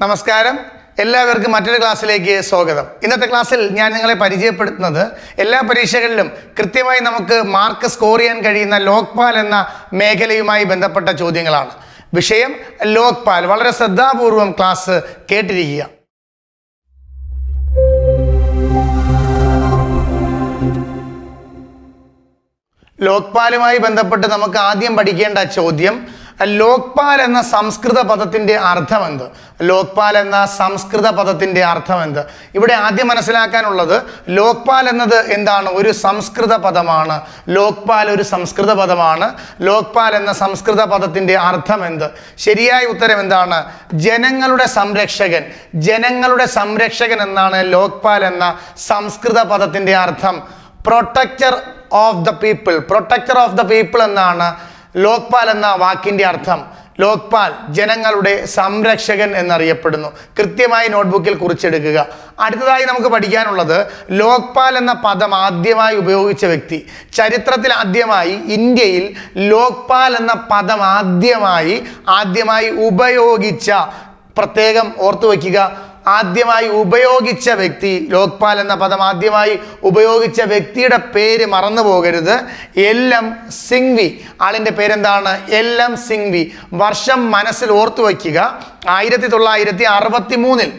നമസ്കാരം. എല്ലാവർക്കും മറ്റൊരു ക്ലാസ്സിലേക്ക് സ്വാഗതം. ഇന്നത്തെ ക്ലാസ്സിൽ ഞാൻ നിങ്ങളെ പരിചയപ്പെടുത്തുന്നത് എല്ലാ പരീക്ഷകളിലും കൃത്യമായി നമുക്ക് മാർക്ക് സ്കോർ ചെയ്യാൻ കഴിയുന്ന ലോക്പാൽ എന്ന മേഖലയുമായി ബന്ധപ്പെട്ട ചോദ്യങ്ങളാണ്. വിഷയം ലോക്പാൽ. വളരെ ശ്രദ്ധാപൂർവം ക്ലാസ് കേട്ടിരിക്കുക. ലോക്പാലുമായി ബന്ധപ്പെട്ട് നമുക്ക് ആദ്യം പഠിക്കേണ്ട ചോദ്യം ലോക്പാൽ എന്ന സംസ്കൃത പദത്തിന്റെ അർത്ഥം എന്ത്? ലോക്പാൽ എന്ന സംസ്കൃത പദത്തിന്റെ അർത്ഥം എന്ത്? ഇവിടെ ആദ്യം മനസ്സിലാക്കാനുള്ളത് ലോക്പാൽ എന്നത് എന്താണ്? ഒരു സംസ്കൃത പദമാണ്. ലോക്പാൽ ഒരു സംസ്കൃത പദമാണ്. ലോക്പാൽ എന്ന സംസ്കൃത പദത്തിന്റെ അർത്ഥം എന്ത്? ശരിയായ ഉത്തരം എന്താണ്? ജനങ്ങളുടെ സംരക്ഷകൻ. ജനങ്ങളുടെ സംരക്ഷകൻ എന്നാണ് ലോക്പാൽ എന്ന സംസ്കൃത പദത്തിന്റെ അർത്ഥം. Protector of the people. Protector of the people എന്നാണ് ലോക്പാൽ എന്ന വാക്കിന്റെ അർത്ഥം ലോക്പാൽ ജനങ്ങളുടെ സംരക്ഷകൻ എന്നറിയപ്പെടുന്നു. കൃത്യമായി നോട്ട്ബുക്കിൽ കുറിച്ചെടുക്കുക. അടുത്തതായി നമുക്ക് പഠിക്കാനുള്ളത് ലോക്പാൽ എന്ന പദം ആദ്യമായി ഉപയോഗിച്ച വ്യക്തി. ചരിത്രത്തിൽ ആദ്യമായി ഇന്ത്യയിൽ ലോക്പാൽ എന്ന പദം ആദ്യമായി ആദ്യമായി ഉപയോഗിച്ച പ്രത്യേകം ഓർത്തു വയ്ക്കുക ആദ്യമായി ഉപയോഗിച്ച വ്യക്തി ലോക്പാൽ എന്ന പദം ആദ്യമായി ഉപയോഗിച്ച വ്യക്തിയുടെ പേര് മറന്നു പോകരുത്. L M Singhvi. ആളിന്റെ പേരെന്താണ്? L M Singhvi. വർഷം മനസ്സിൽ ഓർത്തു വയ്ക്കുക ആയിരത്തി തൊള്ളായിരത്തി അറുപത്തി മൂന്നിൽ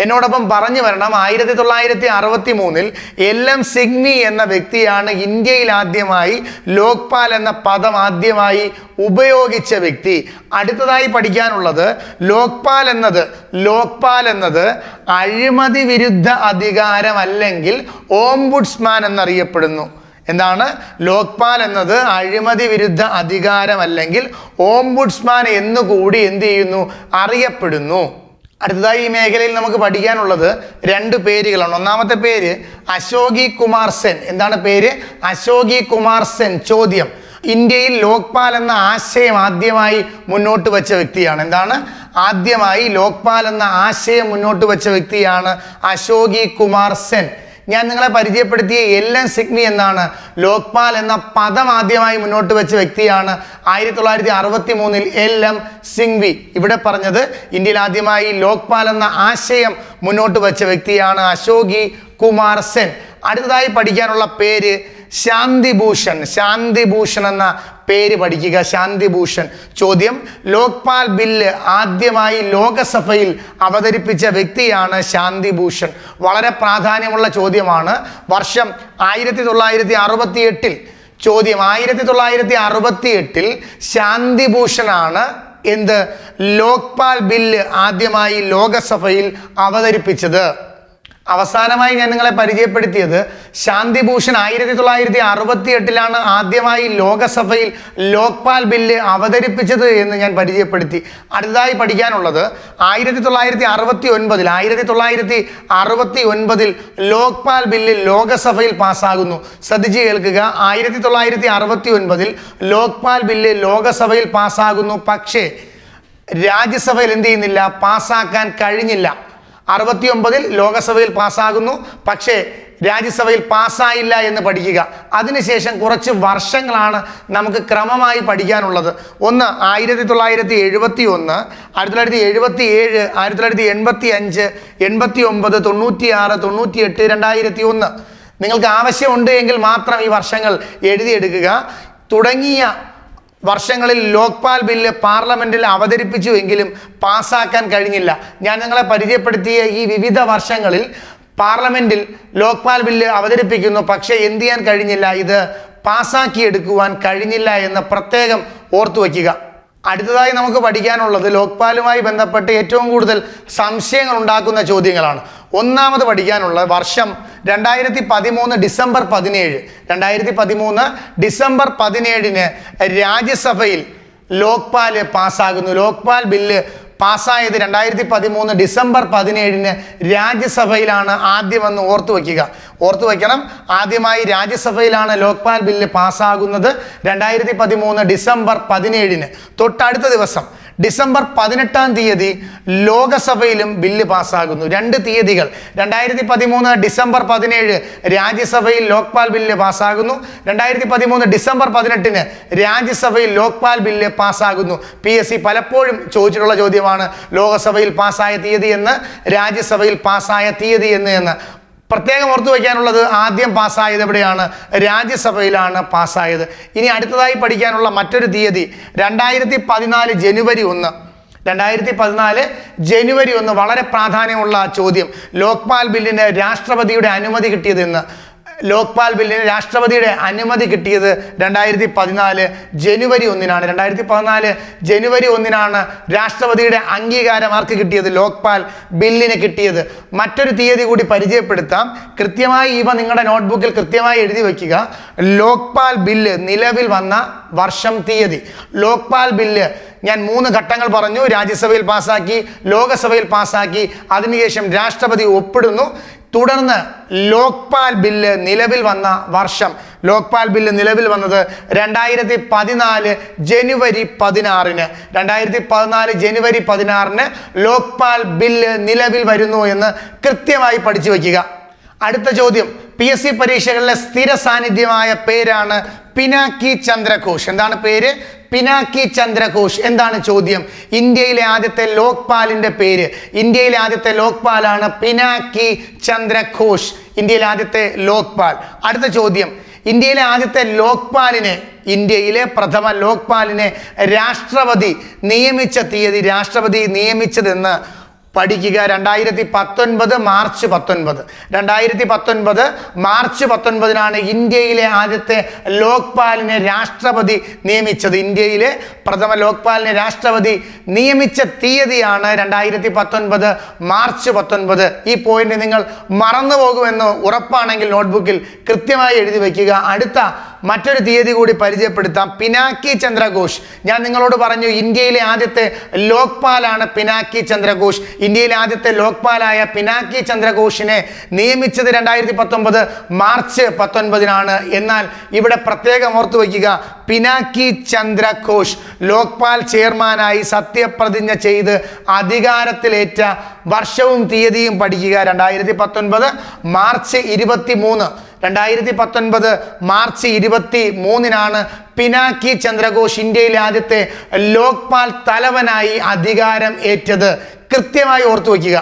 എന്നോടൊപ്പം പറഞ്ഞു വരണം. ആയിരത്തി തൊള്ളായിരത്തി അറുപത്തി മൂന്നിൽ എൽ എം സിഗ്മി എന്ന വ്യക്തിയാണ് ഇന്ത്യയിൽ ആദ്യമായി ലോക്പാൽ എന്ന പദം ആദ്യമായി ഉപയോഗിച്ച വ്യക്തി. അടുത്തതായി പഠിക്കാനുള്ളത് ലോക്പാൽ എന്നത് ലോക്പാൽ എന്നത് അഴിമതി വിരുദ്ധ അധികാരം അല്ലെങ്കിൽ ഓംബുഡ്സ്മാൻ എന്നറിയപ്പെടുന്നു. എന്താണ്? ലോക്പാൽ എന്നത് അഴിമതി വിരുദ്ധ അധികാരം അല്ലെങ്കിൽ ഓംബുഡ്സ്മാൻ എന്നുകൂടി എന്ത് ചെയ്യുന്നു? അറിയപ്പെടുന്നു. അടുത്തതായി ഈ മേഖലയിൽ നമുക്ക് പഠിക്കാനുള്ളത് രണ്ട് പേരുകളാണ്. ഒന്നാമത്തെ പേര് അശോകി കുമാർ സെൻ. എന്താണ് പേര്? അശോകി കുമാർ സെൻ. ചോദ്യം. ഇന്ത്യയിൽ ലോക്പാൽ എന്ന ആശയം ആദ്യമായി മുന്നോട്ട് വെച്ച വ്യക്തിയാണ്. എന്താണ്? ആദ്യമായി ലോക്പാൽ എന്ന ആശയം മുന്നോട്ട് വെച്ച വ്യക്തിയാണ് അശോകി കുമാർ സെൻ. ഞാൻ നിങ്ങളെ പരിചയപ്പെടുത്തിയ എൽ എൻ സിഗ്മി എന്നാണ്. ലോക്പാൽ എന്ന പദം ആദ്യമായി മുന്നോട്ട് വെച്ച വ്യക്തിയാണ് ആയിരത്തി തൊള്ളായിരത്തി അറുപത്തി മൂന്നിൽ എൽ എം സിംഗ്വി ഇവിടെ പറഞ്ഞത് ഇന്ത്യയിൽ ആദ്യമായി ലോക്പാൽ എന്ന ആശയം മുന്നോട്ട് വെച്ച വ്യക്തിയാണ് അശോകി കുമാർ സെൻ. അടുത്തതായി പഠിക്കാനുള്ള പേര് ശാന്തിഭൂഷൺ. ശാന്തിഭൂഷൺ എന്ന പേര് പഠിക്കുക. ശാന്തിഭൂഷൺ. ചോദ്യം ലോക്പാൽ ബില്ല് ആദ്യമായി ലോകസഭയിൽ അവതരിപ്പിച്ച വ്യക്തിയാണ് ശാന്തിഭൂഷൺ. വളരെ പ്രാധാന്യമുള്ള ചോദ്യമാണ്. വർഷം ആയിരത്തി തൊള്ളായിരത്തി അറുപത്തി എട്ടിൽ ചോദ്യം ആയിരത്തി തൊള്ളായിരത്തി അറുപത്തി എട്ടിൽ ശാന്തിഭൂഷണാണ് എന്ത്? ലോക്പാൽ ബില്ല് ആദ്യമായി ലോകസഭയിൽ അവതരിപ്പിച്ചത്. അവസാനമായി ഞാൻ നിങ്ങളെ പരിചയപ്പെടുത്തിയത് ശാന്തിഭൂഷൺ ആയിരത്തി തൊള്ളായിരത്തി അറുപത്തി എട്ടിലാണ് ആദ്യമായി ലോകസഭയിൽ ലോക്പാൽ ബില്ല് അവതരിപ്പിച്ചത് എന്ന് ഞാൻ പരിചയപ്പെടുത്തി. അടുത്തതായി പഠിക്കാനുള്ളത് ആയിരത്തി തൊള്ളായിരത്തി അറുപത്തി ഒൻപതിൽ ആയിരത്തി തൊള്ളായിരത്തി അറുപത്തി ഒൻപതിൽ ലോക്പാൽ ബില്ല് ലോകസഭയിൽ പാസ്സാകുന്നു. ശ്രദ്ധിച്ച് കേൾക്കുക ആയിരത്തി തൊള്ളായിരത്തി അറുപത്തി ഒൻപതിൽ ലോക്പാൽ ബില്ല് ലോകസഭയിൽ പാസ്സാകുന്നു. പക്ഷേ രാജ്യസഭയിൽ എന്ത് ചെയ്യുന്നില്ല? പാസ്സാക്കാൻ കഴിഞ്ഞില്ല. അറുപത്തി ഒമ്പതിൽ ലോകസഭയിൽ പാസ്സാകുന്നു. പക്ഷേ രാജ്യസഭയിൽ പാസ്സായില്ല എന്ന് പഠിക്കുക. അതിനുശേഷം കുറച്ച് വർഷങ്ങളാണ് നമുക്ക് ക്രമമായി പഠിക്കാനുള്ളത്. ഒന്ന് ആയിരത്തി തൊള്ളായിരത്തി എഴുപത്തി ഒന്ന് ആയിരത്തി തൊള്ളായിരത്തി എഴുപത്തി ഏഴ് ആയിരത്തി തൊള്ളായിരത്തി എൺപത്തി അഞ്ച് എൺപത്തി ഒമ്പത് തൊണ്ണൂറ്റി ആറ് തൊണ്ണൂറ്റി എട്ട് രണ്ടായിരത്തി ഒന്ന് നിങ്ങൾക്ക് ആവശ്യമുണ്ട് എങ്കിൽ മാത്രം ഈ വർഷങ്ങൾ എഴുതിയെടുക്കുക. തുടങ്ങിയ വർഷങ്ങളിൽ ലോക്പാൽ ബില്ല് പാർലമെന്റിൽ അവതരിപ്പിച്ചു എങ്കിലും പാസ്സാക്കാൻ കഴിഞ്ഞില്ല. ഞാൻ നിങ്ങളെ പരിചയപ്പെടുത്തിയ ഈ വിവിധ വർഷങ്ങളിൽ പാർലമെന്റിൽ ലോക്പാൽ ബില്ല് അവതരിപ്പിക്കുന്നു. പക്ഷേ എന്ത് ചെയ്യാൻ കഴിഞ്ഞില്ല? ഇത് പാസ്സാക്കിയെടുക്കുവാൻ കഴിഞ്ഞില്ല എന്ന് പ്രത്യേകം ഓർത്തു വയ്ക്കുക അടുത്തതായി നമുക്ക് പഠിക്കാനുള്ളത് ലോക്പാലുമായി ബന്ധപ്പെട്ട് ഏറ്റവും കൂടുതൽ സംശയങ്ങൾ ഉണ്ടാക്കുന്ന ചോദ്യങ്ങളാണ്. ഒന്നാമത് പഠിക്കാനുള്ള വർഷം രണ്ടായിരത്തി പതിമൂന്ന് ഡിസംബർ പതിനേഴ്. രണ്ടായിരത്തി പതിമൂന്ന് ഡിസംബർ പതിനേഴിന് രാജ്യസഭയിൽ ലോക്പാൽ പാസ്സാകുന്നു. ലോക്പാൽ ബില്ല് പാസ്സായത് രണ്ടായിരത്തി പതിമൂന്ന് ഡിസംബർ പതിനേഴിന് രാജ്യസഭയിലാണ് ആദ്യമെന്ന് ഓർത്തു വയ്ക്കുക. ഓർത്തു വയ്ക്കണം. ആദ്യമായി രാജ്യസഭയിലാണ് ലോക്പാൽ ബില്ല് പാസ്സാകുന്നത് രണ്ടായിരത്തി പതിമൂന്ന് ഡിസംബർ പതിനേഴിന്. തൊട്ടടുത്ത ദിവസം ഡിസംബർ പതിനെട്ടാം തീയതി ലോകസഭയിലും ബില്ല് പാസ്സാകുന്നു. രണ്ട് തീയതികൾ രണ്ടായിരത്തി പതിമൂന്ന് ഡിസംബർ പതിനേഴ് രാജ്യസഭയിൽ ലോക്പാൽ ബില്ല് പാസ്സാകുന്നു. രണ്ടായിരത്തി പതിമൂന്ന് ഡിസംബർ പതിനെട്ടിന് രാജ്യസഭയിൽ ലോക്പാൽ ബില്ല് പാസ്സാകുന്നു. പി എസ് സി പലപ്പോഴും ചോദിച്ചിട്ടുള്ള ചോദ്യമാണ്. ചോദ്യമാണ് ലോകസഭയിൽ പാസ്സായ തീയതി എന്ന് രാജ്യസഭയിൽ പാസ്സായ തീയതി എന്ന് എന്ന്. പ്രത്യേകം ഓർത്തു വയ്ക്കാനുള്ളത് ആദ്യം പാസ്സായത് എവിടെയാണ്? രാജ്യസഭയിലാണ് പാസ്സായത്. ഇനി അടുത്തതായി പഠിക്കാനുള്ള മറ്റൊരു തീയതി രണ്ടായിരത്തി പതിനാല് ജനുവരി ഒന്ന്. രണ്ടായിരത്തി പതിനാല് ജനുവരി ഒന്ന് വളരെ പ്രാധാന്യമുള്ള ചോദ്യം. ലോക്പാൽ ബില്ലിന് രാഷ്ട്രപതിയുടെ അനുമതി കിട്ടിയതെന്ന് ലോക്പാൽ ബില്ലിന് രാഷ്ട്രപതിയുടെ അനുമതി കിട്ടിയത് രണ്ടായിരത്തി പതിനാല് ജനുവരി ഒന്നിനാണ്. രണ്ടായിരത്തി പതിനാല് ജനുവരി ഒന്നിനാണ് രാഷ്ട്രപതിയുടെ അംഗീകാരം ആർക്ക് കിട്ടിയത് ലോക്പാൽ ബില്ലിന് കിട്ടിയത്. മറ്റൊരു തീയതി കൂടി പരിചയപ്പെടുത്താം. കൃത്യമായി ഇവ നിങ്ങളുടെ നോട്ട്ബുക്കിൽ കൃത്യമായി എഴുതി വയ്ക്കുക. ലോക്പാൽ ബില്ല് നിലവിൽ വന്ന വർഷം തീയതി. ലോക്പാൽ ബില്ല് ഞാൻ മൂന്ന് ഘട്ടങ്ങൾ പറഞ്ഞു. രാജ്യസഭയിൽ പാസ്സാക്കി ലോകസഭയിൽ പാസ്സാക്കി അതിനുശേഷം രാഷ്ട്രപതി ഒപ്പിടുന്നു. തുടർന്ന് ലോക്പാൽ ബില്ല് നിലവിൽ വന്ന വർഷം ലോക്പാൽ ബില്ല് നിലവിൽ വന്നത് രണ്ടായിരത്തി പതിനാല് ജനുവരി പതിനാറിന്. രണ്ടായിരത്തി പതിനാല് ജനുവരി പതിനാറിന് ലോക്പാൽ ബില്ല് നിലവിൽ വരുന്നു എന്ന് കൃത്യമായി പഠിച്ചു വയ്ക്കുക. അടുത്ത ചോദ്യം പി എസ് സി പരീക്ഷകളിലെ സ്ഥിര സാന്നിധ്യമായ പേരാണ് പിനാക്കി ചന്ദ്രഘോഷ്. എന്താണ് പേര്? പിനാക്കി ചന്ദ്രഘോഷ്. എന്താണ് ചോദ്യം? ഇന്ത്യയിലെ ആദ്യത്തെ ലോക്പാലിന്റെ പേര്. ഇന്ത്യയിലെ ആദ്യത്തെ ലോക്പാലാണ് പിനാക്കി ചന്ദ്രഘോഷ്. ഇന്ത്യയിലെ ആദ്യത്തെ ലോക്പാൽ. അടുത്ത ചോദ്യം. ഇന്ത്യയിലെ ആദ്യത്തെ ലോക്പാലിനെ ഇന്ത്യയിലെ പ്രഥമ ലോക്പാലിനെ രാഷ്ട്രപതി നിയമിച്ച തീയതി രാഷ്ട്രപതി നിയമിച്ചതെന്ന് പഠിക്കുക രണ്ടായിരത്തി പത്തൊൻപത് മാർച്ച് പത്തൊൻപത്. രണ്ടായിരത്തി പത്തൊൻപത് മാർച്ച് പത്തൊൻപതിനാണ് ഇന്ത്യയിലെ ആദ്യത്തെ ലോക്പാലിനെ രാഷ്ട്രപതി നിയമിച്ചത്. ഇന്ത്യയിലെ പ്രഥമ ലോക്പാലിനെ രാഷ്ട്രപതി നിയമിച്ച തീയതിയാണ് രണ്ടായിരത്തി പത്തൊൻപത് മാർച്ച് പത്തൊൻപത്. ഈ പോയിന്റ് നിങ്ങൾ മറന്നു പോകുമെന്ന് ഉറപ്പാണെങ്കിൽ നോട്ട്ബുക്കിൽ കൃത്യമായി എഴുതി വയ്ക്കുക. അടുത്ത മറ്റൊരു തീയതി കൂടി പരിചയപ്പെടുത്താം. പിനാക്കി ചന്ദ്രഘോഷ്. ഞാൻ നിങ്ങളോട് പറഞ്ഞു ഇന്ത്യയിലെ ആദ്യത്തെ ലോക്പാലാണ് പിനാക്കി ചന്ദ്രഘോഷ്. ഇന്ത്യയിലെ ആദ്യത്തെ ലോക്പാലായ പിനാക്കി ചന്ദ്രഘോഷിനെ നിയമിച്ചത് രണ്ടായിരത്തി പത്തൊമ്പത് മാർച്ച് പത്തൊൻപതിനാണ്. എന്നാൽ ഇവിടെ പ്രത്യേകം ഓർത്തു വയ്ക്കുക പിനാക്കി ചന്ദ്രഘോഷ് ലോക്പാൽ ചെയർമാനായി സത്യപ്രതിജ്ഞ ചെയ്ത് അധികാരത്തിലേറ്റ വർഷവും തീയതിയും പഠിക്കുക രണ്ടായിരത്തി പത്തൊൻപത് മാർച്ച് ഇരുപത്തി മൂന്ന് രണ്ടായിരത്തി പത്തൊൻപത് മാർച്ച് ഇരുപത്തി മൂന്നിനാണ് പിനാക്കി ചന്ദ്രഘോഷ് ഇന്ത്യയിലെ ആദ്യത്തെ ലോക്പാൽ തലവനായി അധികാരം ഏറ്റത്. കൃത്യമായി ഓർത്തു വയ്ക്കുക.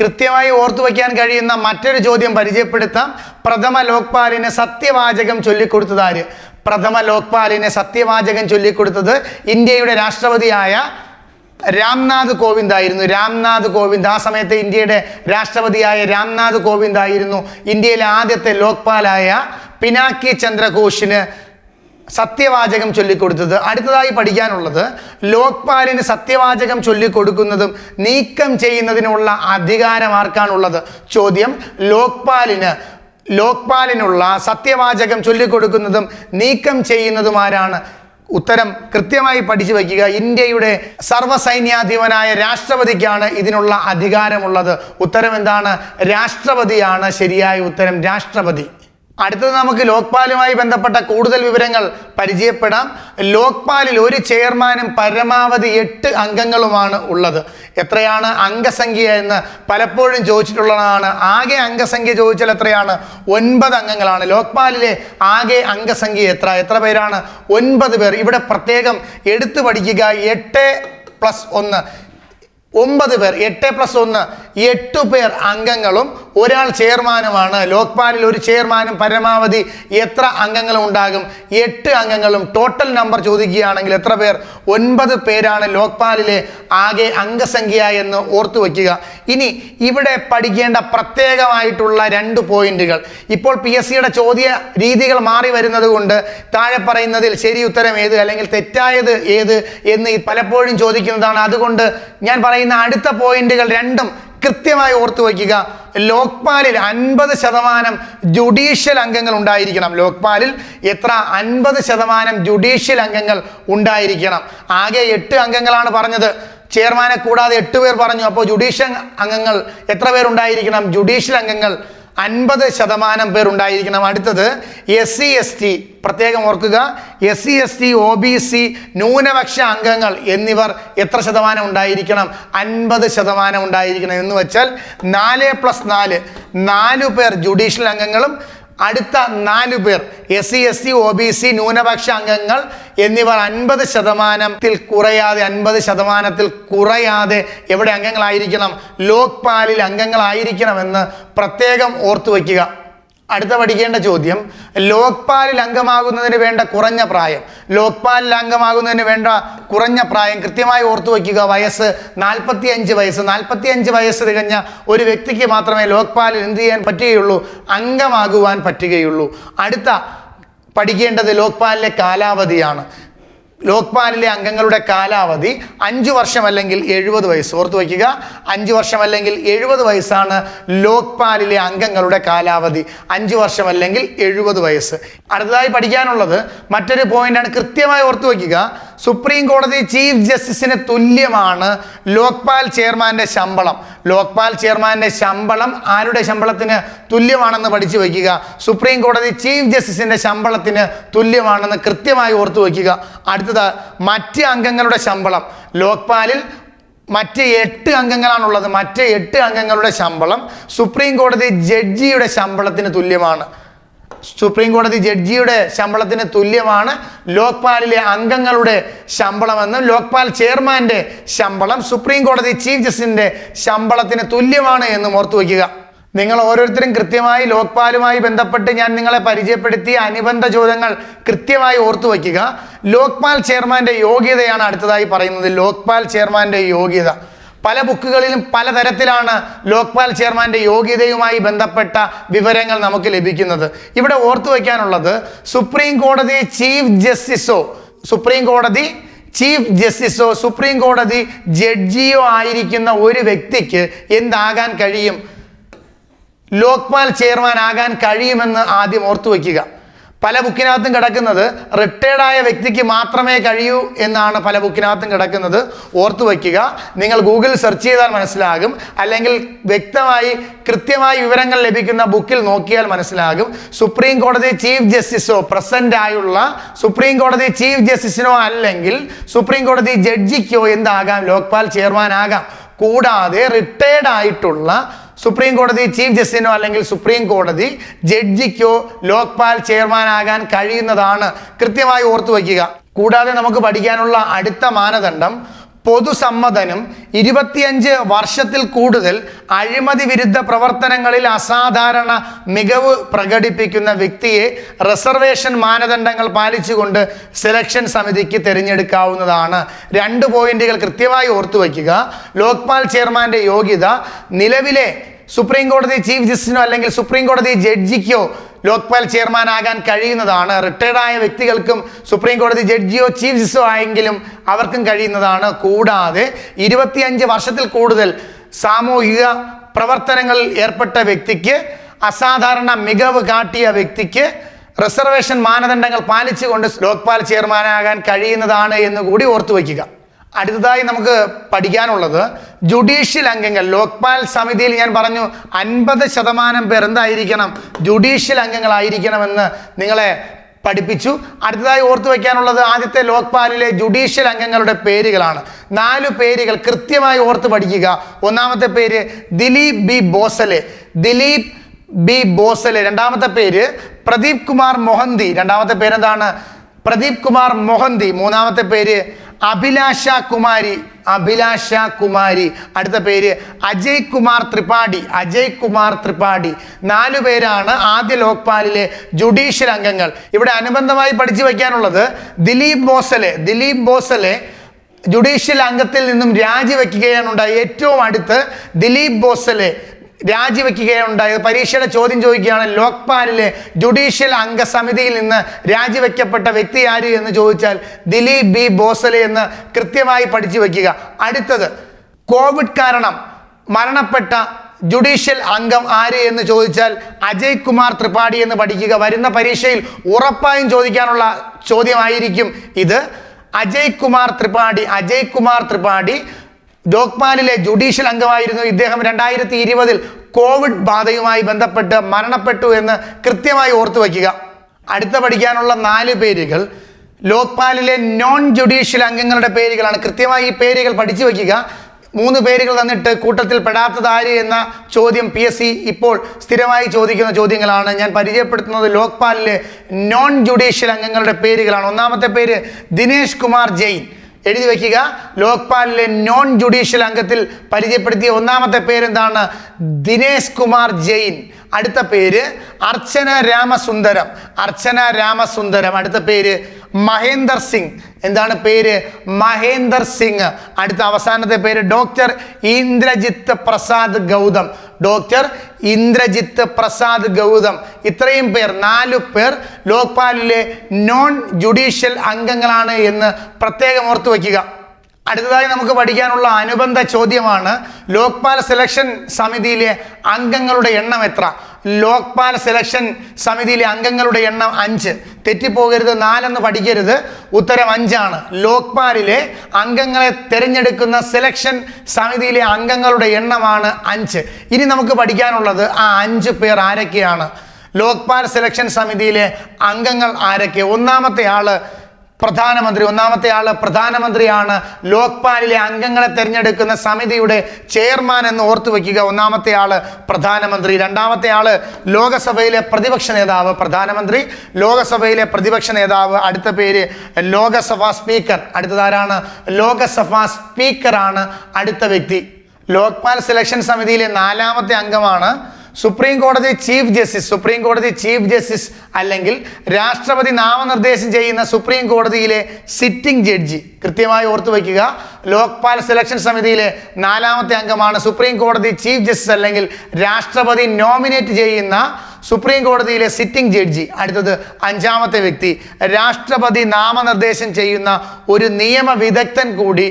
കൃത്യമായി ഓർത്തു വയ്ക്കാൻ കഴിയുന്ന മറ്റൊരു ചോദ്യം പരിചയപ്പെടുത്താം. പ്രഥമ ലോക്പാലിന് സത്യവാചകം ചൊല്ലിക്കൊടുത്തതാര് പ്രഥമ ലോക്പാലിന് സത്യവാചകം ചൊല്ലിക്കൊടുത്തത് ഇന്ത്യയുടെ രാഷ്ട്രപതിയായ രാംനാഥ് കോവിന്ദ് ആയിരുന്നു രാംനാഥ് കോവിന്ദ് ആ സമയത്ത് ഇന്ത്യയുടെ രാഷ്ട്രപതിയായ രാംനാഥ് കോവിന്ദ് ആയിരുന്നു ഇന്ത്യയിലെ ആദ്യത്തെ ലോക്പാലായ പിനാക്കി ചന്ദ്രഘോഷിന് സത്യവാചകം ചൊല്ലിക്കൊടുത്തത്. അടുത്തതായി പഠിക്കാനുള്ളത് ലോക്പാലിന് സത്യവാചകം ചൊല്ലിക്കൊടുക്കുന്നതും നീക്കം ചെയ്യുന്നതിനുള്ള അധികാരം ആർക്കാണുള്ളത്? ചോദ്യം ലോക്പാലിന്. ലോക്പാലിനുള്ള സത്യവാചകം ചൊല്ലിക്കൊടുക്കുന്നതും നീക്കം ചെയ്യുന്നതും ആരാണ്? ഉത്തരം കൃത്യമായി പഠിച്ചു വയ്ക്കുക. ഇന്ത്യയുടെ സർവസൈന്യാധിപനായ രാഷ്ട്രപതിക്കാണ് ഇതിനുള്ള അധികാരമുള്ളത്. ഉത്തരം എന്താണ് രാഷ്ട്രപതിയാണ് ശരിയായ ഉത്തരം. രാഷ്ട്രപതി. അടുത്തത് നമുക്ക് ലോക്പാലുമായി ബന്ധപ്പെട്ട കൂടുതൽ വിവരങ്ങൾ പരിചയപ്പെടാം. ലോക്പാലിൽ ഒരു ചെയർമാനും പരമാവധി എട്ട് അംഗങ്ങളുമാണ് ഉള്ളത്. എത്രയാണ് അംഗസംഖ്യ എന്ന് പലപ്പോഴും ചോദിച്ചിട്ടുള്ളതാണ്. ആകെ അംഗസംഖ്യ ചോദിച്ചാൽ എത്രയാണ്? ഒൻപത് അംഗങ്ങളാണ്. ലോക്പാലിലെ ആകെ അംഗസംഖ്യ എത്ര? എത്ര പേരാണ്? ഒൻപത് പേർ. ഇവിടെ പ്രത്യേകം എടുത്തു പഠിക്കുക. എട്ട് പ്ലസ് ഒന്ന്. ഒമ്പത് പേർ എട്ട് പ്ലസ് ഒന്ന് എട്ടു പേർ അംഗങ്ങളും ഒരാൾ ചെയർമാനുമാണ്. ലോക്പാലിൽ ഒരു ചെയർമാനും പരമാവധി എത്ര അംഗങ്ങളും ഉണ്ടാകും? എട്ട് അംഗങ്ങളും. ടോട്ടൽ നമ്പർ ചോദിക്കുകയാണെങ്കിൽ എത്ര പേർ? ഒൻപത് പേരാണ് ലോക്പാലിലെ ആകെ അംഗസംഖ്യ എന്ന് ഓർത്തു വയ്ക്കുക. ഇനി ഇവിടെ പഠിക്കേണ്ട പ്രത്യേകമായിട്ടുള്ള രണ്ട് പോയിന്റുകൾ. ഇപ്പോൾ പി എസ് സിയുടെ ചോദ്യ രീതികൾ മാറി വരുന്നത് കൊണ്ട് താഴെ പറയുന്നതിൽ ശരി ഉത്തരം ഏത് അല്ലെങ്കിൽ തെറ്റായത് ഏത് എന്ന് പലപ്പോഴും ചോദിക്കുന്നതാണ്. അതുകൊണ്ട് ഞാൻ പറയുന്ന അടുത്ത പോയിന്റുകൾ രണ്ടും കൃത്യമായി ഓർത്തു വയ്ക്കുക. ലോക്പാലിൽ അൻപത് ശതമാനം ജുഡീഷ്യൽ അംഗങ്ങൾ ഉണ്ടായിരിക്കണം. ലോക്പാലിൽ എത്ര? അൻപത് ശതമാനം ജുഡീഷ്യൽ അംഗങ്ങൾ ഉണ്ടായിരിക്കണം. ആകെ എട്ട് അംഗങ്ങളാണ് പറഞ്ഞത്. ചെയർമാനെ കൂടാതെ എട്ട് പേർ പറഞ്ഞു. അപ്പോൾ ജുഡീഷ്യൽ അംഗങ്ങൾ എത്ര പേരുണ്ടായിരിക്കണം? ജുഡീഷ്യൽ അംഗങ്ങൾ അൻപത് ശതമാനം പേർ ഉണ്ടായിരിക്കണം. അടുത്തത് എസ് സി എസ് ടി പ്രത്യേകം ഓർക്കുക S C S T O B C ന്യൂനപക്ഷ അംഗങ്ങൾ എന്നിവർ എത്ര ശതമാനം ഉണ്ടായിരിക്കണം? അൻപത് ശതമാനം ഉണ്ടായിരിക്കണം എന്ന് വെച്ചാൽ നാല് പ്ലസ് നാല്. നാലു പേർ ജുഡീഷ്യൽ അംഗങ്ങളും അടുത്ത നാലു പേർ S C S T O B C ന്യൂനപക്ഷ അംഗങ്ങൾ എന്നിവർ അൻപത് ശതമാനത്തിൽ കുറയാതെ അൻപത് ശതമാനത്തിൽ കുറയാതെ എവിടെ അംഗങ്ങളായിരിക്കണം? ലോക്പാലിൽ അംഗങ്ങളായിരിക്കണമെന്ന് പ്രത്യേകം ഓർത്തു വയ്ക്കുക അടുത്ത പഠിക്കേണ്ട ചോദ്യം. ലോക്പാലിൽ അംഗമാകുന്നതിന് വേണ്ട കുറഞ്ഞ പ്രായം. ലോക്പാലിൽ അംഗമാകുന്നതിന് വേണ്ട കുറഞ്ഞ പ്രായം. കൃത്യമായി ഓർത്തു വയ്ക്കുക. വയസ്സ് നാൽപ്പത്തി അഞ്ച് വയസ്സ്. നാൽപ്പത്തി അഞ്ച് വയസ്സ് തികഞ്ഞ ഒരു വ്യക്തിക്ക് മാത്രമേ ലോക്പാലിൽ എന്ത് ചെയ്യാൻ പറ്റുകയുള്ളൂ? അംഗമാകുവാൻ പറ്റുകയുള്ളൂ. അടുത്ത പഠിക്കേണ്ടത് ലോക്പാലിലെ കാലാവധിയാണ്. ലോക്പാലിലെ അംഗങ്ങളുടെ കാലാവധി അഞ്ച് വർഷം അല്ലെങ്കിൽ എഴുപത് വയസ്സ്. ഓർത്തു വയ്ക്കുക അഞ്ച് വർഷം അല്ലെങ്കിൽ എഴുപത് വയസ്സാണ് ലോക്പാലിലെ അംഗങ്ങളുടെ കാലാവധി. അഞ്ച് വർഷം അല്ലെങ്കിൽ എഴുപത് വയസ്സ്. അടുത്തതായി പഠിക്കാനുള്ളത് മറ്റൊരു പോയിന്റാണ് കൃത്യമായി ഓർത്തു വയ്ക്കുക സുപ്രീം കോടതി ചീഫ് ജസ്റ്റിസിന് തുല്യമാണ് ലോക്പാൽ ചെയർമാന്റെ ശമ്പളം. ലോക്പാൽ ചെയർമാന്റെ ശമ്പളം ആരുടെ ശമ്പളത്തിന് തുല്യമാണെന്ന് പഠിച്ചു വയ്ക്കുക. സുപ്രീം കോടതി ചീഫ് ജസ്റ്റിസിന്റെ ശമ്പളത്തിന് തുല്യമാണെന്ന് കൃത്യമായി ഓർത്തു വയ്ക്കുക. അടുത്തത് മറ്റ് അംഗങ്ങളുടെ ശമ്പളം. ലോക്പാലിൽ മറ്റ് എട്ട് അംഗങ്ങളാണുള്ളത്. മറ്റ് എട്ട് അംഗങ്ങളുടെ ശമ്പളം സുപ്രീം കോടതി ജഡ്ജിയുടെ ശമ്പളത്തിന് തുല്യമാണ്. സുപ്രീം കോടതി ജഡ്ജിയുടെ ശമ്പളത്തിന് തുല്യമാണ്. ലോക്പാലിലെ അംഗങ്ങളുടെ ശമ്പളമെന്നും ലോക്പാൽ ചെയർമാന്റെ ശമ്പളം സുപ്രീം കോടതി ചീഫ് ജസ്റ്റിസിന്റെ ശമ്പളത്തിന് തുല്യമാണ് എന്നും ഓർത്തു വയ്ക്കുക. നിങ്ങൾ ഓരോരുത്തരും കൃത്യമായി ലോക്പാലുമായി ബന്ധപ്പെട്ട് ഞാൻ നിങ്ങളെ പരിചയപ്പെടുത്തിയ അനുബന്ധ ചോദ്യങ്ങൾ കൃത്യമായി ഓർത്തു വയ്ക്കുക. ലോക്പാൽ ചെയർമാന്റെ യോഗ്യതയാണ് അടുത്തതായി പറയുന്നത്. ലോക്പാൽ ചെയർമാന്റെ യോഗ്യത. പല ബുക്കുകളിലും പലതരത്തിലാണ് ലോക്പാൽ ചെയർമാന്റെ യോഗ്യതയുമായി ബന്ധപ്പെട്ട വിവരങ്ങൾ നമുക്ക് ലഭിക്കുന്നത്. ഇവിടെ ഓർത്തു വയ്ക്കാനുള്ളത് സുപ്രീം കോടതി ചീഫ് ജസ്റ്റിസോ സുപ്രീം കോടതി ചീഫ് ജസ്റ്റിസോ സുപ്രീം കോടതി ജഡ്ജിയോ ആയിരിക്കുന്ന ഒരു വ്യക്തിക്ക് എന്താകാൻ കഴിയും? ലോക്പാൽ ചെയർമാൻ ആകാൻ കഴിയുമെന്ന് ആദ്യം ഓർത്തു വയ്ക്കുക. പല ബുക്കിനകത്തും കിടക്കുന്നത് റിട്ടയർഡായ വ്യക്തിക്ക് മാത്രമേ കഴിയൂ എന്നാണ് പല ബുക്കിനകത്തും കിടക്കുന്നത്. ഓർത്തു വയ്ക്കുക. നിങ്ങൾ ഗൂഗിൾ സെർച്ച് ചെയ്താൽ മനസ്സിലാകും. അല്ലെങ്കിൽ വ്യക്തമായി കൃത്യമായി വിവരങ്ങൾ ലഭിക്കുന്ന ബുക്കിൽ നോക്കിയാൽ മനസ്സിലാകും. സുപ്രീം കോടതി ചീഫ് ജസ്റ്റിസോ പ്രസന്റ് ആയുള്ള സുപ്രീം കോടതി ചീഫ് ജസ്റ്റിസിനോ അല്ലെങ്കിൽ സുപ്രീം കോടതി ജഡ്ജിക്കോ എന്താകാം? ലോക്പാൽ ചെയർമാൻ ആകാം. കൂടാതെ റിട്ടയർഡ് ആയിട്ടുള്ള സുപ്രീം കോടതി ചീഫ് ജസ്റ്റിനോ അല്ലെങ്കിൽ സുപ്രീം കോടതി ജഡ്ജിക്കോ ലോക്പാൽ ചെയർമാനാകാൻ കഴിയുന്നതാണ് കൃത്യമായി ഓർത്തു വയ്ക്കുക കൂടാതെ നമുക്ക് പഠിക്കാനുള്ള അടുത്ത മാനദണ്ഡം പൊതുസമ്മതനും ഇരുപത്തിയഞ്ച് വർഷത്തിൽ കൂടുതൽ അഴിമതി വിരുദ്ധ പ്രവർത്തനങ്ങളിൽ അസാധാരണ മികവ് പ്രകടിപ്പിക്കുന്ന വ്യക്തിയെ റിസർവേഷൻ മാനദണ്ഡങ്ങൾ പാലിച്ചുകൊണ്ട് സെലക്ഷൻ സമിതിക്ക് തിരഞ്ഞെടുക്കാവുന്നതാണ്. രണ്ട് പോയിന്റുകൾ കൃത്യമായി ഓർത്തു വയ്ക്കുക ലോക്പാൽ ചെയർമാന്റെ യോഗ്യത നിലവിലെ സുപ്രീം കോടതി ചീഫ് ജസ്റ്റിനോ അല്ലെങ്കിൽ സുപ്രീം കോടതി ജഡ്ജിക്കോ ലോക്പാൽ ചെയർമാൻ ആകാൻ കഴിയുന്നതാണ്. റിട്ടയർഡ് ആയ വ്യക്തികൾക്കും സുപ്രീം കോടതി ജഡ്ജിയോ ചീഫ് ജസ്റ്റിസോ ആയെങ്കിലും അവർക്കും കഴിയുന്നതാണ്. കൂടാതെ ഇരുപത്തിയഞ്ച് വർഷത്തിൽ കൂടുതൽ സാമൂഹിക പ്രവർത്തനങ്ങളിൽ ഏർപ്പെട്ട വ്യക്തിക്ക് അസാധാരണ മികവ് കാട്ടിയ വ്യക്തിക്ക് റിസർവേഷൻ മാനദണ്ഡങ്ങൾ പാലിച്ചുകൊണ്ട് ലോക്പാൽ ചെയർമാനാകാൻ കഴിയുന്നതാണ് എന്ന് കൂടി ഓർത്തു വയ്ക്കുക അടുത്തതായി നമുക്ക് പഠിക്കാനുള്ളത് ജുഡീഷ്യൽ അംഗങ്ങൾ. ലോക്പാൽ സമിതിയിൽ ഞാൻ പറഞ്ഞു അൻപത് ശതമാനം പേർ എന്തായിരിക്കണം? ജുഡീഷ്യൽ അംഗങ്ങളായിരിക്കണമെന്ന് നിങ്ങളെ പഠിപ്പിച്ചു. അടുത്തതായി ഓർത്തു വയ്ക്കാനുള്ളത് ആദ്യത്തെ ലോക്പാലിലെ ജുഡീഷ്യൽ അംഗങ്ങളുടെ പേരുകളാണ്. നാല് പേരുകൾ കൃത്യമായി ഓർത്ത് പഠിക്കുക. ഒന്നാമത്തെ പേര് ദിലീപ് ബി ബോസലെ. ദിലീപ് ബി ബോസലെ. രണ്ടാമത്തെ പേര് പ്രദീപ് കുമാർ മൊഹന്തി. രണ്ടാമത്തെ പേരെന്താണ്? പ്രദീപ് കുമാർ മൊഹന്തി. മൂന്നാമത്തെ പേര് അഭിലാഷ കുമാരി അഭിലാഷ കുമാരി. അടുത്ത പേര് അജയ് കുമാർ ത്രിപാഠി അജയ് കുമാർ ത്രിപാഠി. നാലു പേരാണ് ആദ്യ ലോക്പാലിലെ ജുഡീഷ്യൽ അംഗങ്ങൾ. ഇവിടെ അനുബന്ധമായി പഠിച്ചു വയ്ക്കാനുള്ളത് ദിലീപ് ബോസലെ. ദിലീപ് ബോസലെ ജുഡീഷ്യൽ അംഗത്തിൽ നിന്നും രാജിവെക്കുകയാണ് ഉണ്ടായത് ഏറ്റവും അടുത്ത് ദിലീപ് ബോസലെ. രാജിവെക്കുകയാണ് ഉണ്ടായത് പരീക്ഷയുടെ ചോദ്യം ചോദിക്കുകയാണ്. ലോക്പാലിലെ ജുഡീഷ്യൽ അംഗസമിതിയിൽ നിന്ന് രാജിവെക്കപ്പെട്ട വ്യക്തി ആര് എന്ന് ചോദിച്ചാൽ ദിലീപ് ബി. ബോസലെ എന്ന് കൃത്യമായി പഠിച്ചു വയ്ക്കുക അടുത്തത് കോവിഡ് കാരണം മരണപ്പെട്ട ജുഡീഷ്യൽ അംഗം ആര് എന്ന് ചോദിച്ചാൽ അജയ് കുമാർ ത്രിപാഠി എന്ന് പഠിക്കുക. വരുന്ന പരീക്ഷയിൽ ഉറപ്പായും ചോദിക്കാനുള്ള ചോദ്യമായിരിക്കും ഇത്. അജയ് കുമാർ ത്രിപാഠി അജയ് കുമാർ ത്രിപാഠി ലോക്പാലിലെ ജുഡീഷ്യൽ അംഗമായിരുന്നു ഇദ്ദേഹം രണ്ടായിരത്തി ഇരുപതിൽ കോവിഡ് ബാധയുമായി ബന്ധപ്പെട്ട് മരണപ്പെട്ടു എന്ന് കൃത്യമായി ഓർത്തു വയ്ക്കുക. അടുത്ത പഠിക്കാനുള്ള നാല് പേരുകൾ ലോക്പാലിലെ നോൺ ജുഡീഷ്യൽ അംഗങ്ങളുടെ പേരുകളാണ്. കൃത്യമായി ഈ പേരുകൾ പഠിച്ചു വയ്ക്കുക. മൂന്ന് പേരുകൾ തന്നിട്ട് കൂട്ടത്തിൽ പെടാത്തത് ആര് എന്ന ചോദ്യം പി എസ് സി ഇപ്പോൾ സ്ഥിരമായി ചോദിക്കുന്ന ചോദ്യങ്ങളാണ്. ഞാൻ പരിചയപ്പെടുത്തുന്നത് ലോക്പാലിലെ നോൺ ജുഡീഷ്യൽ അംഗങ്ങളുടെ പേരുകളാണ്. ഒന്നാമത്തെ പേര് ദിനേശ് കുമാർ ജെയിൻ. എഴുതി വയ്ക്കുക. ലോക്പാലിലെ നോൺ ജുഡീഷ്യൽ അംഗത്തിൽ പരിചയപ്പെടുത്തിയ ഒന്നാമത്തെ പേരെന്താണ്? ദിനേശ് കുമാർ ജെയിൻ. അടുത്ത പേര് അർച്ചന രാമസുന്ദരം. അർച്ചന രാമസുന്ദരം. അടുത്ത പേര് മഹേന്ദർ സിംഗ്. എന്താണ് പേര്? മഹേന്ദർ സിംഗ്. അടുത്ത അവസാനത്തെ പേര് ഡോക്ടർ ഇന്ദ്രജിത്ത് പ്രസാദ് ഗൗതം. ഡോക്ടർ ഇന്ദ്രജിത്ത് പ്രസാദ് ഗൗതം. ഇത്രയും പേർ നാലു പേർ ലോക്പാലിലെ നോൺ ജുഡീഷ്യൽ അംഗങ്ങളാണ് എന്ന് പ്രത്യേകം ഓർത്തു വയ്ക്കുക അടുത്തതായി നമുക്ക് പഠിക്കാനുള്ള അനുബന്ധ ചോദ്യമാണ് ലോക്പാൽ സെലക്ഷൻ സമിതിയിലെ അംഗങ്ങളുടെ എണ്ണം എത്ര? ലോക്പാൽ സെലക്ഷൻ സമിതിയിലെ അംഗങ്ങളുടെ എണ്ണം അഞ്ച്. തെറ്റിപ്പോകരുത് നാലെന്ന് പഠിക്കരുത്. ഉത്തരം അഞ്ചാണ്. ലോക്പാലിലെ അംഗങ്ങളെ തിരഞ്ഞെടുക്കുന്ന സെലക്ഷൻ സമിതിയിലെ അംഗങ്ങളുടെ എണ്ണമാണ് അഞ്ച്. ഇനി നമുക്ക് പഠിക്കാനുള്ളത് ആ അഞ്ച് പേർ ആരൊക്കെയാണ്? ലോക്പാൽ സെലക്ഷൻ സമിതിയിലെ അംഗങ്ങൾ ആരൊക്കെ? ഒന്നാമത്തെ ആൾ പ്രധാനമന്ത്രി ഒന്നാമത്തെ ആൾ പ്രധാനമന്ത്രിയാണ്. ലോക്പാലിലെ അംഗങ്ങളെ തിരഞ്ഞെടുക്കുന്ന സമിതിയുടെ ചെയർമാൻ എന്ന് ഓർത്തു വയ്ക്കുക. ഒന്നാമത്തെ ആൾ പ്രധാനമന്ത്രി. രണ്ടാമത്തെ ആൾ ലോകസഭയിലെ പ്രതിപക്ഷ നേതാവ് പ്രധാനമന്ത്രി. ലോകസഭയിലെ പ്രതിപക്ഷ നേതാവ് അടുത്ത പേര് ലോകസഭാ സ്പീക്കർ. അടുത്തതാരാണ് ലോകസഭാ സ്പീക്കറാണ് അടുത്ത വ്യക്തി. ലോക്പാൽ സെലക്ഷൻ സമിതിയിലെ നാലാമത്തെ അംഗമാണ് സുപ്രീം കോടതി ചീഫ് ജസ്റ്റിസ് സുപ്രീം കോടതി ചീഫ് ജസ്റ്റിസ് അല്ലെങ്കിൽ രാഷ്ട്രപതി നാമനിർദ്ദേശം ചെയ്യുന്ന സുപ്രീം കോടതിയിലെ സിറ്റിംഗ് ജഡ്ജി. കൃത്യമായി ഓർത്തു വയ്ക്കുക ലോക്പാൽ സെലക്ഷൻ സമിതിയിലെ നാലാമത്തെ അംഗമാണ് സുപ്രീം കോടതി ചീഫ് ജസ്റ്റിസ് അല്ലെങ്കിൽ രാഷ്ട്രപതി നോമിനേറ്റ് ചെയ്യുന്ന സുപ്രീം കോടതിയിലെ സിറ്റിംഗ് ജഡ്ജി. അടുത്തത് അഞ്ചാമത്തെ വ്യക്തി. രാഷ്ട്രപതി നാമനിർദ്ദേശം ചെയ്യുന്ന ഒരു നിയമ വിദഗ്ധൻ കൂടി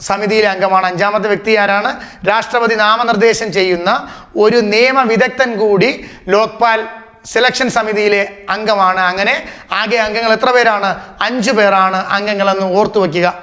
സമിതിയിലെ അംഗമാണ്. അഞ്ചാമത്തെ വ്യക്തി ആരാണ്? രാഷ്ട്രപതി നാമനിർദ്ദേശം ചെയ്യുന്ന ഒരു നിയമവിദഗ്ധൻ കൂടി ലോക്പാൽ സെലക്ഷൻ സമിതിയിലെ അംഗമാണ്. അങ്ങനെ ആകെ അംഗങ്ങൾ എത്ര പേരാണ്? അഞ്ചു പേരാണ് അംഗങ്ങളെന്ന് ഓർത്തു വയ്ക്കുക.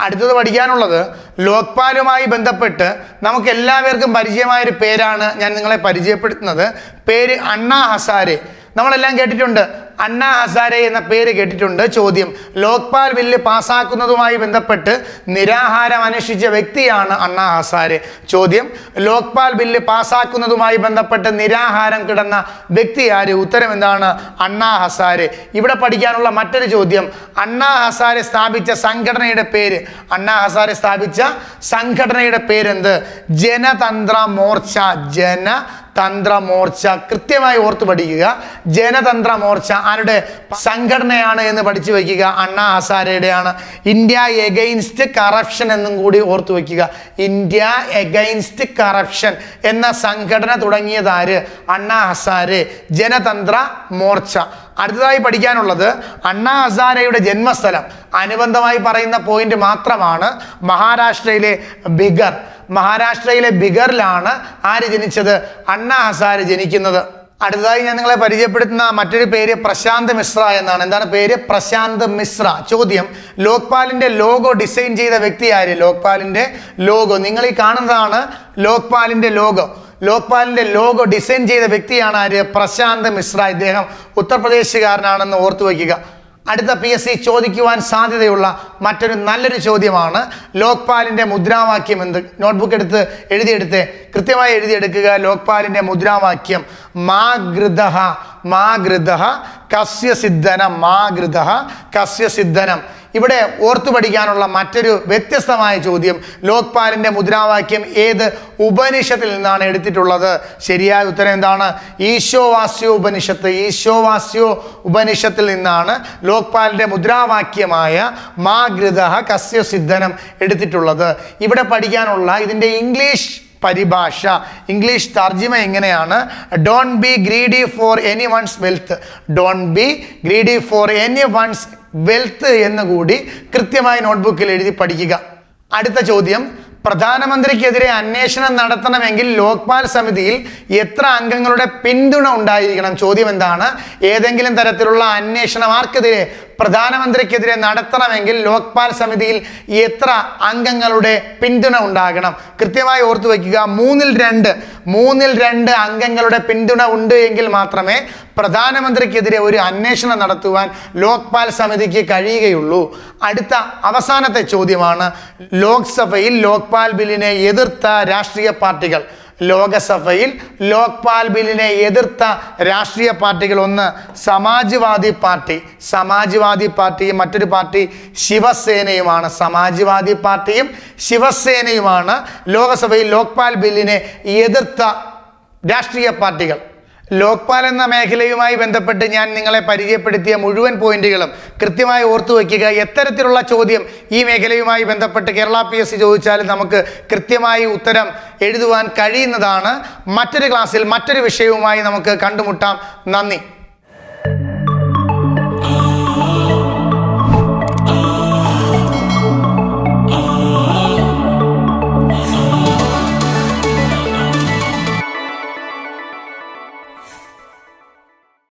അടുത്തത് പഠിക്കാനുള്ളത് ലോക്പാലുമായി ബന്ധപ്പെട്ട് നമുക്ക് എല്ലാവർക്കും പരിചയമായ ഒരു പേരാണ് ഞാൻ നിങ്ങളെ പരിചയപ്പെടുത്തുന്നത്. പേര് അണ്ണാ ഹസാരെ. നമ്മളെല്ലാം കേട്ടിട്ടുണ്ട്. അണ്ണാ ഹസാരെ എന്ന പേര് കേട്ടിട്ടുണ്ട് ചോദ്യം. ലോക്പാൽ ബില്ല് പാസാക്കുന്നതുമായി ബന്ധപ്പെട്ട് നിരാഹാരം അനുഷ്ഠിച്ച വ്യക്തിയാണ് അണ്ണാ ഹസാരെ ചോദ്യം ലോക്പാൽ ബില്ല് പാസാക്കുന്നതുമായി ബന്ധപ്പെട്ട് നിരാഹാരം കിടന്ന വ്യക്തി ആര്? ഉത്തരം എന്താണ്? അണ്ണാ ഹസാരെ ഇവിടെ പഠിക്കാനുള്ള മറ്റൊരു ചോദ്യം. അണ്ണാ ഹസാരെ സ്ഥാപിച്ച സംഘടനയുടെ പേര്. അണ്ണാ ഹസാരെ സ്ഥാപിച്ച സംഘടനയുടെ പേരെന്ത്? ജനതന്ത്ര മോർച്ച. ജന തന്ത്ര മോർച്ച കൃത്യമായി ഓർത്തു പഠിക്കുക. ജനതന്ത്ര മോർച്ച ആരുടെ സംഘടനയാണ് എന്ന് പഠിച്ചു വയ്ക്കുക. അണ്ണാ ഹസാരയുടെയാണ് ഇന്ത്യ എഗെയിൻസ്റ്റ് കറപ്ഷൻ എന്നും കൂടി ഓർത്തു വയ്ക്കുക. ഇന്ത്യ എഗെയിൻസ്റ്റ് കറപ്ഷൻ എന്ന സംഘടന തുടങ്ങിയതാര് അണ്ണാ ഹസാരെ ജനതന്ത്ര മോർച്ച. അടുത്തതായി പഠിക്കാനുള്ളത് അണ്ണാ ഹസാരയുടെ ജന്മസ്ഥലം. അനുബന്ധമായി പറയുന്ന പോയിന്റ് മാത്രമാണ് മഹാരാഷ്ട്രയിലെ ബിഗർ. മഹാരാഷ്ട്രയിലെ ബിഗറിലാണ് ആര് ജനിച്ചത്? അണ്ണാ ഹസാര ജനിക്കുന്നത്. അടുത്തതായി ഞാൻ നിങ്ങളെ പരിചയപ്പെടുത്തുന്ന മറ്റൊരു പേര് പ്രശാന്ത് മിശ്ര എന്നാണ്. എന്താണ് പേര്? പ്രശാന്ത് മിശ്ര. ചോദ്യം ലോക്പാലിന്റെ ലോഗോ ഡിസൈൻ ചെയ്ത വ്യക്തി ആര്? ലോക്പാലിന്റെ ലോഗോ നിങ്ങൾ ഈ കാണുന്നതാണ് ലോക്പാലിന്റെ ലോഗോ ലോക്പാലിന്റെ ലോഗോ ഡിസൈൻ ചെയ്ത വ്യക്തിയാണ് ആര്? പ്രശാന്ത് മിശ്ര. ഇദ്ദേഹം ഉത്തർപ്രദേശുകാരനാണെന്ന് ഓർത്തു വയ്ക്കുക. അടുത്ത പി എസ് സി ചോദിക്കുവാൻ സാധ്യതയുള്ള മറ്റൊരു നല്ലൊരു ചോദ്യമാണ് ലോക്പാലിന്റെ മുദ്രാവാക്യം എന്ത്? നോട്ട്ബുക്ക് എടുത്ത് എഴുതിയെടുത്ത്. കൃത്യമായി എഴുതിയെടുക്കുക ലോക്പാലിന്റെ മുദ്രാവാക്യം. മാ ഗൃതഹ മാ ഗൃതഹ കസ്യ സിദ്ധനം മാഗൃത കസ്യ സിദ്ധനം. ഇവിടെ ഓർത്തു പഠിക്കാനുള്ള മറ്റൊരു വ്യത്യസ്തമായ ചോദ്യം ലോക്പാലിന്റെ മുദ്രാവാക്യം ഏത് ഉപനിഷത്തിൽ നിന്നാണ് എടുത്തിട്ടുള്ളത്? ശരിയായ ഉത്തരം എന്താണ്? ഈശോവാസ്യോ ഉപനിഷത്ത്. ഈശോവാസ്യോ ഉപനിഷത്തിൽ നിന്നാണ് ലോക്പാലിന്റെ മുദ്രാവാക്യമായ മാഗൃത കസ്യ സിദ്ധനം എടുത്തിട്ടുള്ളത്. ഇവിടെ പഠിക്കാനുള്ള ഇതിന്റെ ഇംഗ്ലീഷ് പരിഭാഷ. ഇംഗ്ലീഷ് തർജിമ എങ്ങനെയാണ്? Don't be greedy for any one's wealth don't be greedy for any one's wealth എന്ന് കൂടി കൃത്യമായി നോട്ട്ബുക്കിൽ എഴുതി പഠിക്കുക. അടുത്ത ചോദ്യം. പ്രധാനമന്ത്രിക്കെതിരെ അന്വേഷണം നടത്തണമെങ്കിൽ ലോക്പാൽ സമിതിയിൽ എത്ര അംഗങ്ങളുടെ പിന്തുണ ഉണ്ടായിരിക്കണം? ചോദ്യം എന്താണ്? ഏതെങ്കിലും തരത്തിലുള്ള അന്വേഷണം ആർക്കെതിരെ പ്രധാനമന്ത്രിക്കെതിരെ നടത്തണമെങ്കിൽ ലോക്പാൽ സമിതിയിൽ എത്ര അംഗങ്ങളുടെ പിന്തുണ ഉണ്ടാകണം? കൃത്യമായി ഓർത്തു വയ്ക്കുക മൂന്നിൽ രണ്ട് മൂന്നിൽ രണ്ട് അംഗങ്ങളുടെ പിന്തുണ ഉണ്ട് എങ്കിൽ മാത്രമേ പ്രധാനമന്ത്രിക്കെതിരെ ഒരു അന്വേഷണം നടത്തുവാൻ ലോക്പാൽ സമിതിക്ക് കഴിയുകയുള്ളൂ. അടുത്ത അവസാനത്തെ ചോദ്യമാണ് ലോക്സഭയിൽ ലോക്പാൽ ബില്ലിനെ എതിർത്ത രാഷ്ട്രീയ പാർട്ടികൾ. ലോകസഭയിൽ ലോക്പാൽ ബില്ലിനെ എതിർത്ത രാഷ്ട്രീയ പാർട്ടികൾ ഒന്ന് സമാജ്വാദി പാർട്ടി. സമാജ്വാദി പാർട്ടിയും മറ്റൊരു പാർട്ടി ശിവസേനയുമാണ്. സമാജ്വാദി പാർട്ടിയും ശിവസേനയുമാണ്. ലോകസഭയിൽ ലോക്പാൽ ബില്ലിനെ എതിർത്ത രാഷ്ട്രീയ പാർട്ടികൾ. ലോക്പാൽ എന്ന മേഖലയുമായി ബന്ധപ്പെട്ട് ഞാൻ നിങ്ങളെ പരിചയപ്പെടുത്തിയ മുഴുവൻ പോയിന്റുകളും കൃത്യമായി ഓർത്തു വയ്ക്കുക. എത്തരത്തിലുള്ള ചോദ്യം ഈ മേഖലയുമായി ബന്ധപ്പെട്ട് കേരള പി എസ് സി ചോദിച്ചാലും നമുക്ക് കൃത്യമായി ഉത്തരം എഴുതുവാൻ കഴിയുന്നതാണ്. മറ്റൊരു ക്ലാസ്സിൽ മറ്റൊരു വിഷയവുമായി നമുക്ക് കണ്ടുമുട്ടാം. നന്ദി.